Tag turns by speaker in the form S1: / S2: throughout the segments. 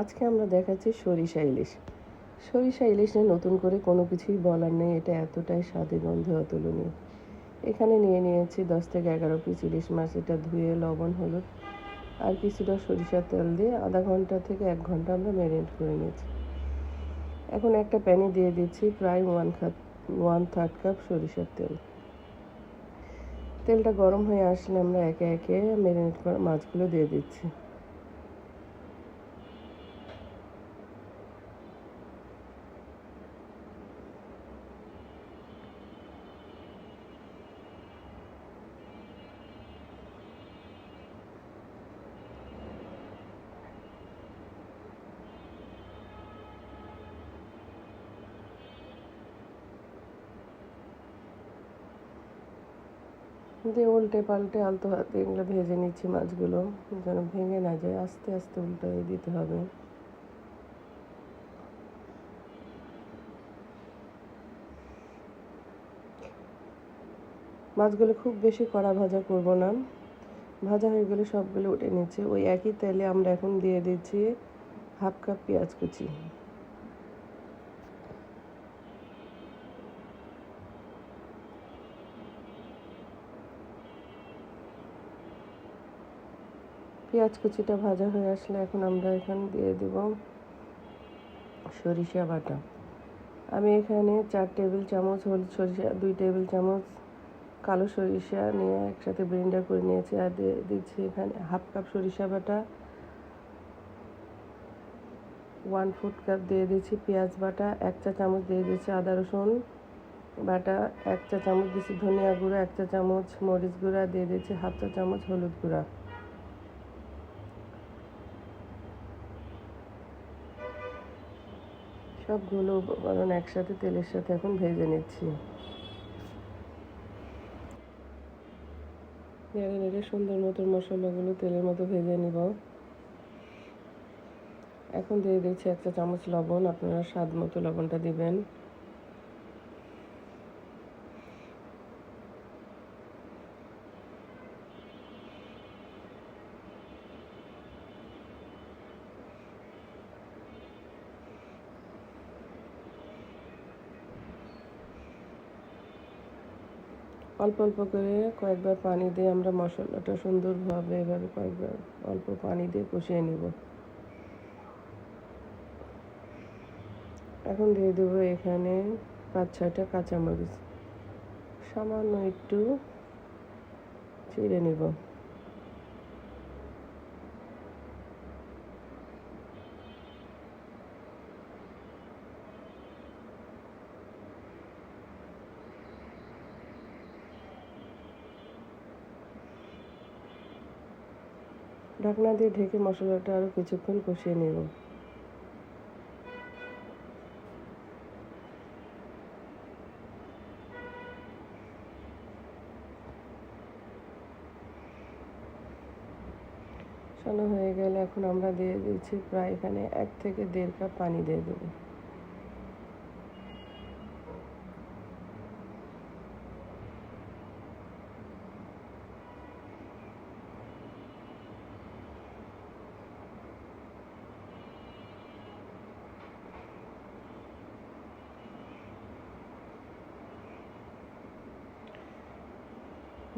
S1: আজকে আমরা দেখাচ্ছি সরিষা ইলিশ। সরিষা ইলিশ নিয়ে নতুন করে কোনো কিছুই বলার নেই, এটা এতটাই স্বাদে গন্ধে অতুলনীয়। এখানে নিয়ে নিয়েছি দশ থেকে এগারো পিস ইলিশ মাছ, এটা ধুয়ে, লবণ, হলুদ আর কিছুটা সরিষার তেল দিয়ে আধা ঘণ্টা থেকে এক ঘণ্টা আমরা ম্যারিনেট করে নিয়েছি। এখন একটা প্যানে দিয়ে দিচ্ছি প্রায় ওয়ান খাত ওয়ান থার্ড কাপ সরিষার তেল। তেলটা গরম হয়ে আসলে আমরা একে একে ম্যারিনেট করা মাছগুলো দিয়ে দিচ্ছি। দিয়ে উল্টে পাল্টে আলতো হাতে এগুলো ভেজে নিচ্ছি মাছগুলো, যেন ভেঙে না যায়, আস্তে আস্তে উল্টে দিতে হবে। মাছগুলো খুব বেশি কড়া ভাজা করব না। ভাজা হয়ে গেলে সবগুলো উঠে নিচ্ছে। ওই একই তেলে আমরা এখন দিয়ে দিচ্ছি হাফ কাপ পেঁয়াজ কুচি। পেঁয়াজ কুচিটা ভাজা হয়ে আসলে এখন আমরা এখানে দিয়ে দেব সরিষা বাটা। আমি এখানে চার টেবিল চামচ হলুদ সরিষা, দুই টেবিল চামচ কালো সরিষা নিয়ে একসাথে ব্লেন্ডার করে নিয়েছি আর দিয়ে দিচ্ছি এখানে হাফ কাপ সরিষা বাটা ওয়ান ফুট কাপ দিয়ে দিচ্ছি পেঁয়াজ বাটা, এক চা চামচ দিয়ে দিচ্ছি আদা রসুন বাটা, এক চা চামচ দিচ্ছি ধনিয়া গুঁড়া, এক চা চামচ মরিচ গুঁড়া, দিয়ে দিচ্ছি হাফ চা চামচ হলুদ গুঁড়া। সবগুলো উপকরণ একসাথে তেলের সাথে এখন ভেজে নিচ্ছি। সুন্দর মতো মশলাগুলো তেলের মতো ভেজে নিব। এখন দিয়ে দিচ্ছি একটা চামচ লবণ, আপনারা স্বাদ মতো লবণটা দিবেন। অল্প অল্প করে কয়েকবার পানি দিয়ে আমরা মশলাটা সুন্দরভাবে এভাবে কয়েকবার অল্প পানি দিয়ে কষিয়ে নেব। এখন দিয়ে দেবো এখানে পাঁচ ছয়টা কাঁচামরিচ। সামান্য একটু ছিঁড়ে নেব। ঢাকনা দিয়ে ঢেকে মশলাটা আরও কিছুক্ষণ কষিয়ে নেব। কষানো হয়ে গেলে এখন আমরা দিয়ে দিচ্ছি প্রায় এখানে এক থেকে দেড় কাপ পানি দিয়ে দেবো।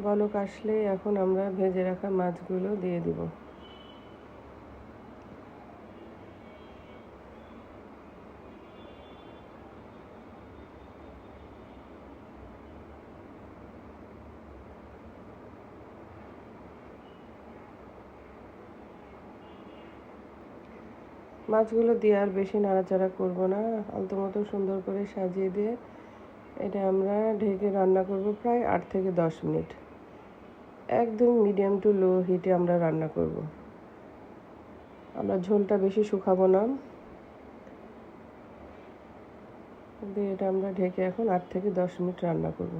S1: বলক আসলে এখন আমরা ভেজে রাখা মাছগুলো দিয়ে দিব। মাছগুলো দিয়ে আর বেশি নাড়াচাড়া করব না। আলতো মতো সুন্দর করে সাজিয়ে দিয়ে এটা আমরা ঢেকে রান্না করব প্রায় আট থেকে দশ মিনিট। একদম মিডিয়াম টু লো হিটে আমরা রান্না করব। আমরা ঝোলটা বেশি শুকাবো না। দিয়ে এটা আমরা ঢেকে এখন আট থেকে দশ মিনিট রান্না করব।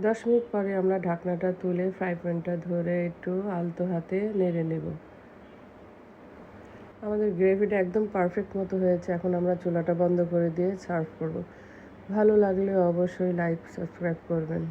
S1: দশ মিনিট পরে আমরা ঢাকনাটা তুলে ফ্রাই প্যানটা ধরে একটু আলতো হাতে নেড়ে নেব। আমাদের গ্রেভিটা একদম পারফেক্ট মতো হয়েছে। এখন আমরা চুলাটা বন্ধ করে দিয়ে সার্ভ করব। ভালো লাগলে অবশ্যই লাইক সাবস্ক্রাইব করবেন।